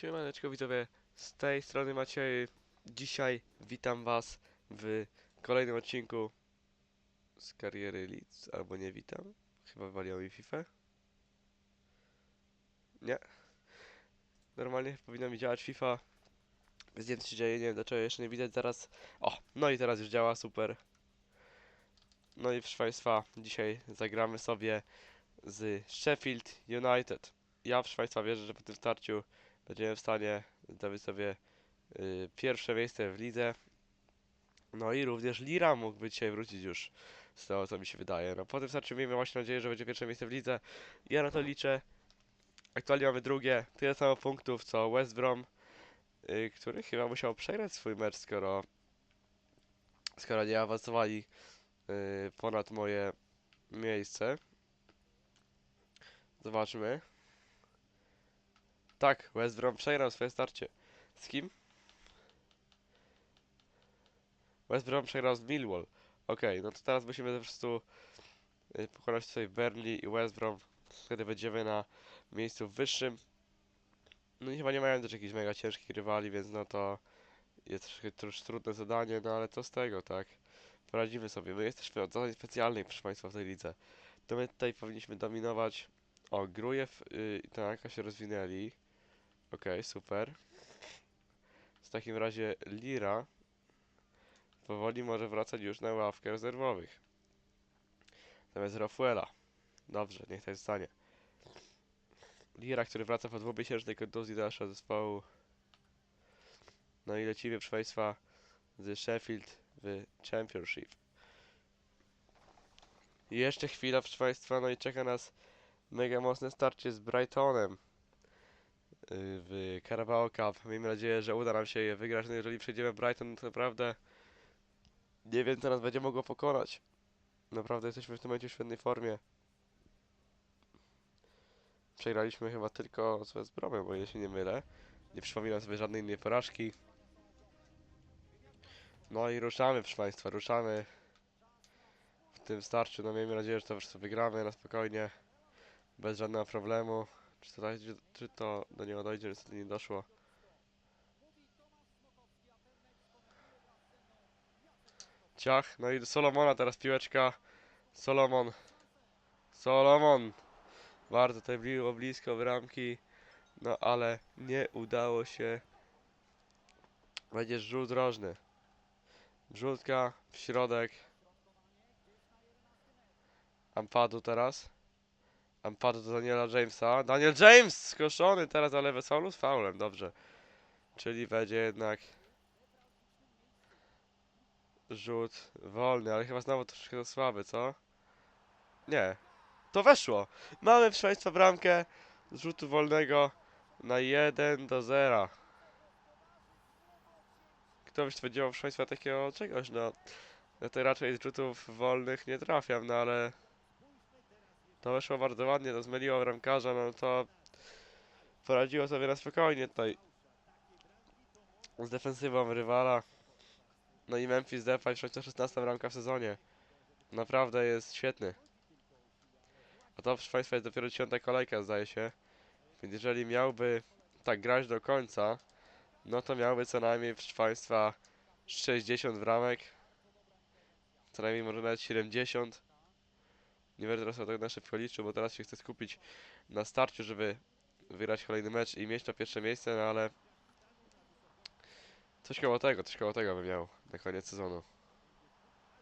Siemaneczko widzowie, z tej strony Maciej. Dzisiaj witam was w kolejnym odcinku z kariery Leeds, albo nie witam. Chyba wywaliło mi FIFA. Nie. Normalnie powinna mi działać FIFA. Więc nie wiem co się dzieje, nie wiem dlaczego jeszcze nie widać zaraz. O, no i teraz już działa, super. No i proszę Państwa, dzisiaj zagramy sobie z Sheffield United. Ja proszę Państwa wierzę, że po tym starciu będziemy w stanie zdobyć sobie y, pierwsze miejsce w lidze. No i również Lira mógłby dzisiaj wrócić już z tego co mi się wydaje. No po tym starciu miejmy właśnie nadzieję, że będzie pierwsze miejsce w lidze. Ja na to liczę. Aktualnie mamy drugie, tyle samo punktów co West Brom, y, który chyba musiał przegrać swój mecz, skoro skoro nie awansowali y, ponad moje miejsce. Zobaczmy. Tak, West Brom przegrał swoje starcie. Z kim? West Brom przegrał z Millwall. Okej, no to teraz musimy po prostu y, pokonać tutaj Burnley i West Brom. Wtedy będziemy na miejscu wyższym. No i chyba nie mają też jakichś mega ciężkich rywali, więc no to jest troszkę trosz trudne zadanie, no ale co z tego, tak? Poradzimy sobie. My jesteśmy od zadań specjalnych, proszę Państwa, w tej lidze. To my tutaj powinniśmy dominować. O, Grujew y, i Tanaka się rozwinęli. Okej, super. W takim razie Lira powoli może wracać już na ławkę rezerwowych. Zamiast Rafuela. Dobrze, niech tak zostanie. Lira, który wraca po dwumiesięcznej kontuzji do naszego zespołu. No i lecimy, proszę Państwa, z Sheffield w Championship. I jeszcze chwila, proszę Państwa, no i czeka nas mega mocne starcie z Brightonem w Carabao Cup. Miejmy nadzieję, że uda nam się je wygrać. No jeżeli przejdziemy Brighton, to naprawdę nie wiem, co nas będzie mogło pokonać. Naprawdę jesteśmy w tym momencie w świetnej formie. Przegraliśmy chyba tylko z West Bromem, o ile się nie mylę. Nie przypominam sobie żadnej innej porażki. No i ruszamy, proszę Państwa, ruszamy w tym starciu. No miejmy nadzieję, że to po prostu wygramy na spokojnie bez żadnego problemu. Czy to, czy to do niego dojdzie, niestety nie doszło. Ciach, no i do Solomona teraz piłeczka. Solomon. Solomon. Bardzo tutaj było blisko bramki. No ale nie udało się. Będzie rzut rożny. Rzutka w środek. Ampadu teraz. Ampadu do Daniela Jamesa. Daniel James skoszony teraz, ale Wesolus faulem, dobrze. Czyli będzie jednak rzut wolny, ale chyba znowu troszkę to słaby, co? Nie. To weszło. Mamy proszę Państwa bramkę z rzutu wolnego na 1 do 0. Kto by spodziewał, proszę Państwa, takiego czegoś, no. Ja to raczej z rzutów wolnych nie trafiam, no ale to weszło bardzo ładnie, to zmyliło bramkarza, no to poradziło sobie na spokojnie tutaj z defensywą rywala. No i Memphis Depay, 16 bramka w sezonie. Naprawdę jest świetny. A to, proszę Państwa, jest dopiero 10 kolejka, zdaje się. Więc jeżeli miałby tak grać do końca, no to miałby co najmniej, proszę Państwa, 60 bramek. Co najmniej może nawet 70. Nie będę teraz tak na szybko bo teraz się chcę skupić na starciu, żeby wygrać kolejny mecz i mieć to pierwsze miejsce, no ale coś koło tego, coś koło tego by miał na koniec sezonu.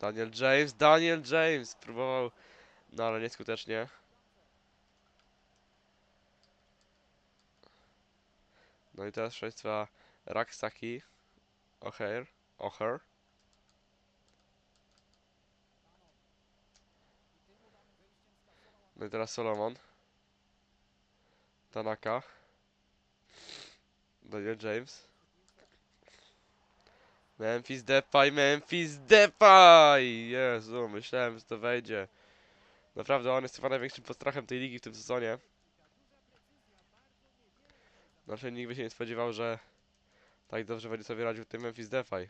Daniel James, Daniel James próbował, no ale nieskutecznie. No i teraz proszę Państwa Raksaki, Oher, Oher. No i teraz Solomon. Tanaka. Daniel James. Memphis Depay, Memphis Depay! Jezu, myślałem, że to wejdzie. Naprawdę, on jest chyba największym postrachem tej ligi w tym sezonie. Znaczy, nikt by się nie spodziewał, że tak dobrze będzie sobie radził tym Memphis Depay.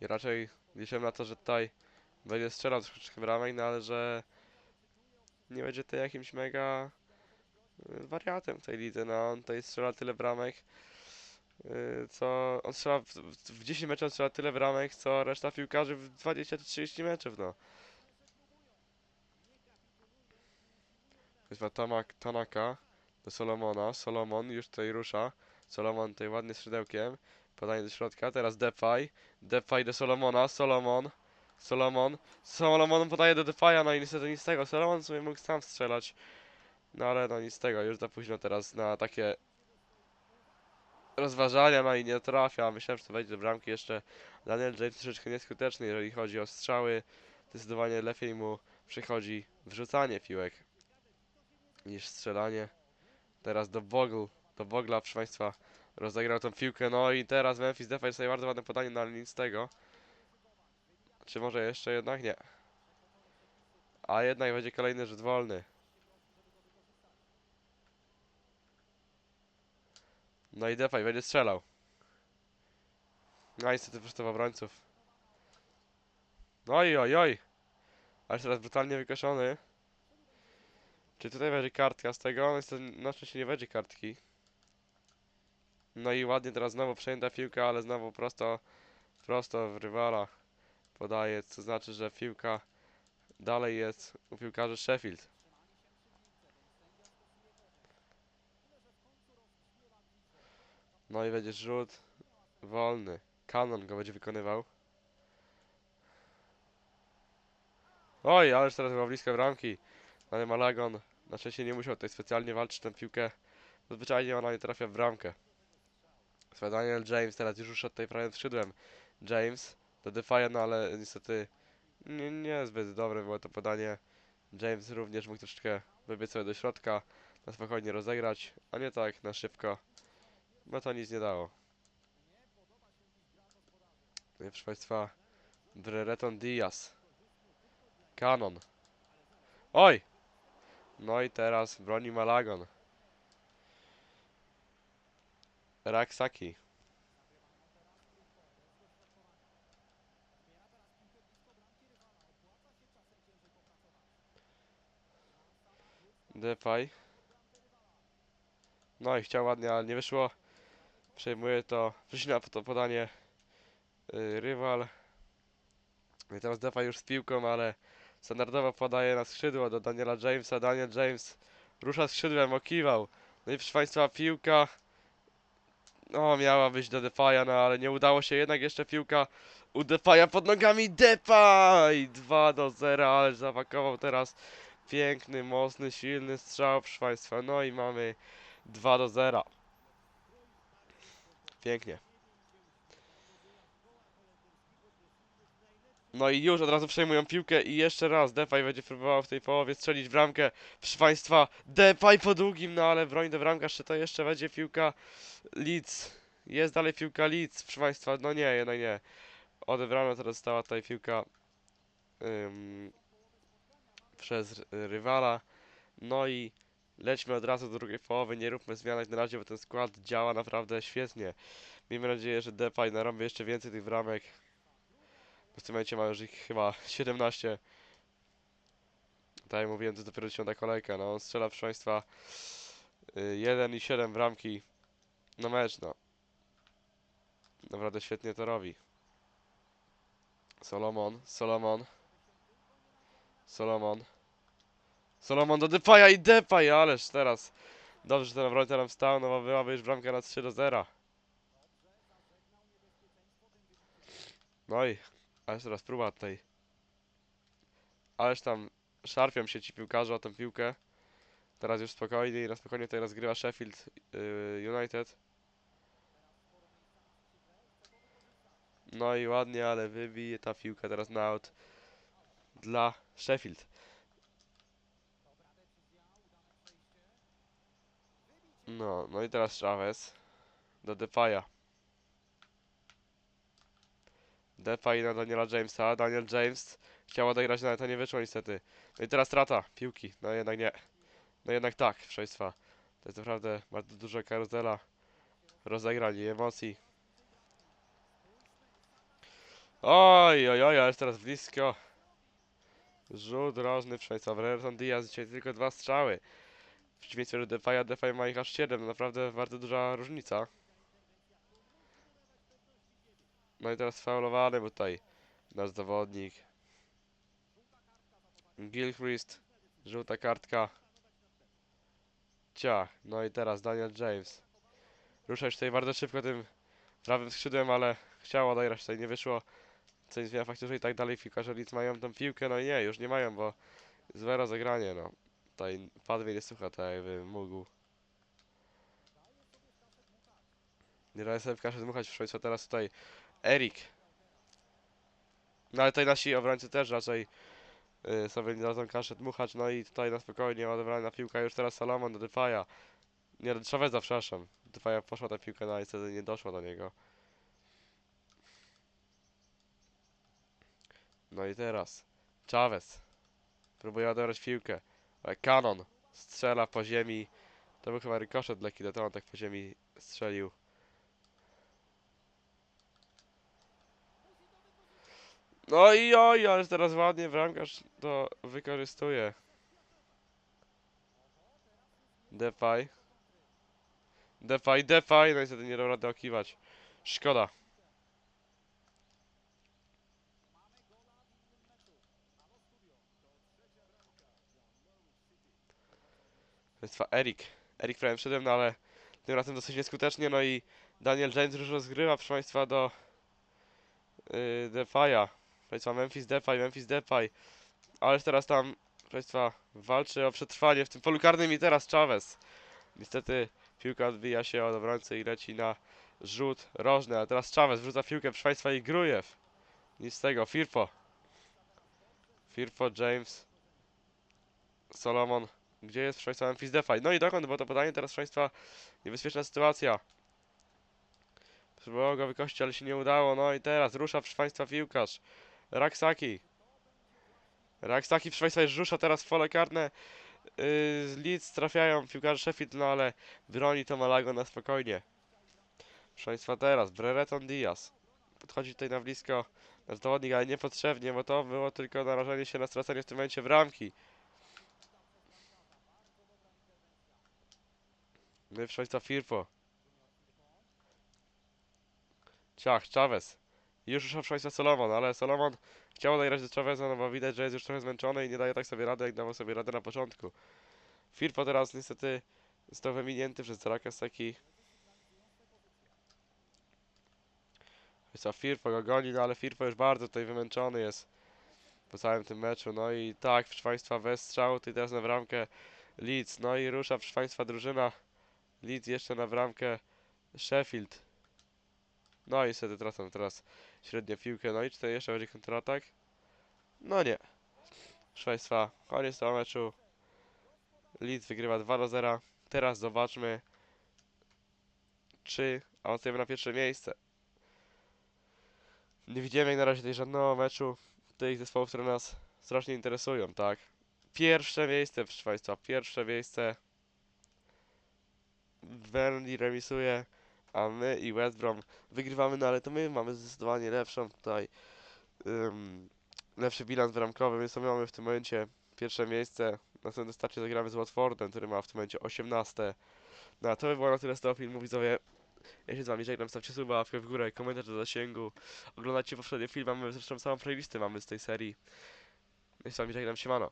I raczej liczyłem na to, że tutaj będzie strzelał troszeczkę bramek, no ale że nie będzie to jakimś mega y, wariatem w tej lidze, no on tutaj strzela tyle bramek, y, co on strzela w, w, w 10 meczach strzela tyle bramek, co reszta piłkarzy w 20 czy 30 meczów, no. Jest Tamak, Tanaka do Solomona, Solomon już tutaj rusza, Solomon tutaj ładnie skrzydełkiem, podanie do środka, teraz Depay, Depay do Solomona, Solomon, Solomon, Solomon podaje do Depaja, no i niestety nic z tego, Solomon sobie mógł sam strzelać, no ale no nic z tego, już za późno teraz na takie rozważania, no i nie trafia, myślałem, że to wejdzie do bramki jeszcze, Daniel James troszeczkę nieskuteczny, jeżeli chodzi o strzały, zdecydowanie lepiej mu przychodzi wrzucanie piłek niż strzelanie. Teraz do Bogle, do Bogla, proszę Państwa, rozegrał tą piłkę, no i teraz Memphis Depay sobie bardzo ładne podanie, no ale nic z tego. Czy może jeszcze jednak? Nie. A jednak będzie kolejny rzut wolny. No i Depay będzie strzelał. No niestety prosto obrońców. Oj, oj, oj. Ale teraz brutalnie wykoszony. Czy tutaj będzie kartka z tego? No Niestety na szczęście nie będzie kartki. No i ładnie teraz znowu przejęta piłka, ale znowu prosto, prosto w rywala podaje, co znaczy, że piłka dalej jest u piłkarzy Sheffield. No i będzie rzut wolny. Kanon go będzie wykonywał. Oj, ależ teraz była blisko bramki. Ale Malagon na szczęście nie musiał tutaj specjalnie walczyć tę piłkę. Zwyczajnie ona nie trafia w bramkę. Daniel James teraz już uszedł tutaj prawym skrzydłem. James do Defiant, no ale niestety nie, nie zbyt dobre było to podanie. James również mógł troszeczkę wybiec sobie do środka, na spokojnie rozegrać, a nie tak na szybko, bo to nic nie dało. No proszę Państwa, Brereton Diaz. Kanon. Oj! No i teraz broni Malagon. Raksaki. Depay. No i chciał ładnie, ale nie wyszło. Przejmuje to, przycina to podanie yy, rywal. No I teraz Depay już z piłką, ale standardowo podaje na skrzydło do Daniela Jamesa. Daniel James rusza skrzydłem, okiwał. No i proszę Państwa, piłka no, miała być do Depaya, no ale nie udało się, jednak jeszcze piłka u Depaya pod nogami Depay! 2 do 0, ale zapakował teraz piękny, mocny, silny strzał, proszę Państwa. No i mamy 2 do 0. Pięknie. No i już od razu przejmują piłkę i jeszcze raz Depay będzie próbował w tej połowie strzelić bramkę. Proszę Państwa, Depay po długim, no ale broń do bramkarz, czy to jeszcze będzie piłka Leeds. Jest dalej piłka Leeds, proszę Państwa, no nie, jednak nie. Odebrana teraz została tutaj piłka ym, przez ry- rywala. No i lećmy od razu do drugiej połowy, nie róbmy zmianek na razie, bo ten skład działa naprawdę świetnie. Miejmy nadzieję, że Depay narobi jeszcze więcej tych bramek. Bo w tym momencie ma już ich chyba 17. Tak jak mówiłem, to dopiero 10 kolejka. No on strzela, proszę Państwa, y, 1 i 7 bramki na mecz, no. Naprawdę świetnie to robi. Solomon, Solomon. Solomon. Solomon do Depaya i Depay, ależ teraz. Dobrze, że ten obrońca nam wstał, no bo byłaby już bramka na 3 do 0. No i, ależ teraz próba tutaj. Ależ tam szarpią się ci piłkarze o tę piłkę. Teraz już spokojnie i na spokojnie tutaj rozgrywa Sheffield y, United. No i ładnie, ale wybije ta piłka teraz na out dla Sheffield. No, no i teraz Chavez do Depaya. Depay na Daniela Jamesa. Daniel James chciał odegrać, ale to nie wyszło niestety. No i teraz strata piłki. No jednak nie. No jednak tak, proszę. To jest naprawdę bardzo duża karuzela rozegrań i emocji. Oj, oj, oj, ale teraz blisko. Rzut rożny, Państwa. Brereton Diaz dzisiaj tylko dwa strzały. W przeciwieństwie do Defy'a, Defy ma ich aż 7, naprawdę bardzo duża różnica. No i teraz faulowany tutaj nasz zawodnik. Gilchrist, żółta kartka. Ciach, no i teraz Daniel James. Ruszać tutaj bardzo szybko tym prawym skrzydłem, ale chciał odegrać, tutaj nie wyszło. Co nie zmienia faktu, że i tak dalej piłkarze Leeds mają tą piłkę, no i nie, już nie mają, bo złe rozegranie, no. Tutaj padł nie słucha, tak jakby mógł. Nie daje sobie kaszę dmuchać w Szwajcarii, teraz tutaj Erik. No ale tutaj nasi obrońcy też raczej y, sobie nie dadzą kaszę dmuchać, no i tutaj na spokojnie odebrana piłka już teraz Salomon do Defaya. Nie, do Chaveza, przepraszam. Defaya poszła ta piłka, no ale niestety nie doszła do niego. No i teraz Chavez. Próbuje odebrać piłkę. Ale Kanon strzela po ziemi. To był chyba rykoszet lekki, to on tak po ziemi strzelił. No i oj, ale teraz ładnie bramkarz to wykorzystuje. Defy. Defy, Defy, no niestety nie dał rady okiwać. Szkoda. Państwa Erik. Erik prawie wszedłem, no ale tym razem dosyć nieskutecznie, no i Daniel James już rozgrywa, proszę Państwa, do yy, Defy'a. Państwa, Memphis Depay, Memphis Depay. Ależ teraz tam, Państwa, walczy o przetrwanie w tym polu karnym i teraz Chavez. Niestety piłka odbija się od obrońcy i leci na rzut rożny, a teraz Chavez wrzuca piłkę, proszę Państwa, i Grujew. Nic z tego, Firpo. Firpo, James. Solomon. Gdzie jest, proszę Państwa, Memphis Depay? No i dokąd, bo to podanie teraz, proszę Państwa, niebezpieczna sytuacja. Próbował go wykościć, ale się nie udało. No i teraz rusza, proszę Państwa, piłkarz. Raksaki. Raksaki, proszę Państwa, rusza teraz w pole karne. Yy, z Leeds trafiają piłkarze Sheffield, no ale broni to Malago na spokojnie. Proszę Państwa, teraz Brereton Diaz. Podchodzi tutaj na blisko nasz zawodnik, ale niepotrzebnie, bo to było tylko narażenie się na stracenie w tym momencie bramki. Proszę Państwa, Firpo. Ciach, Chavez. Już ruszał Państwa Solomon, ale Solomon chciał odegrać do Chaveza, no bo widać, że jest już trochę zmęczony i nie daje tak sobie rady, jak dawał sobie radę na początku. Firpo teraz niestety został wyminięty przez Rakasaki. Co, Firpo go goni, no ale Firpo już bardzo tutaj wymęczony jest po całym tym meczu. No i tak, proszę Państwa, bez strzału, tutaj teraz na bramkę Leeds. No i rusza, proszę Państwa, drużyna Leeds jeszcze na bramkę Sheffield. No i niestety tracą teraz średnią piłkę. No i tutaj jeszcze będzie kontratak. No nie. Proszę Państwa, koniec tego meczu. Leeds wygrywa 2 do 0. Teraz zobaczmy, czy awansujemy na pierwsze miejsce. Nie widziałem jak na razie tutaj żadnego meczu tych zespołów, które nas strasznie interesują, tak? Pierwsze miejsce, proszę Państwa, pierwsze miejsce. Burnley remisuje, a my i West Brom wygrywamy, no ale to my mamy zdecydowanie lepszą tutaj ym, lepszy bilans bramkowy, więc my mamy w tym momencie pierwsze miejsce. Na następnym starcie zagramy z Watfordem, który ma w tym momencie 18. No a to by było na tyle z tego filmu, widzowie. Ja się z wami żegnam, stawcie suba, łapkę w górę, komentarz do zasięgu. Oglądajcie poprzednie filmy, mamy zresztą całą playlistę mamy z tej serii. Ja się z wami żegnam, siemano.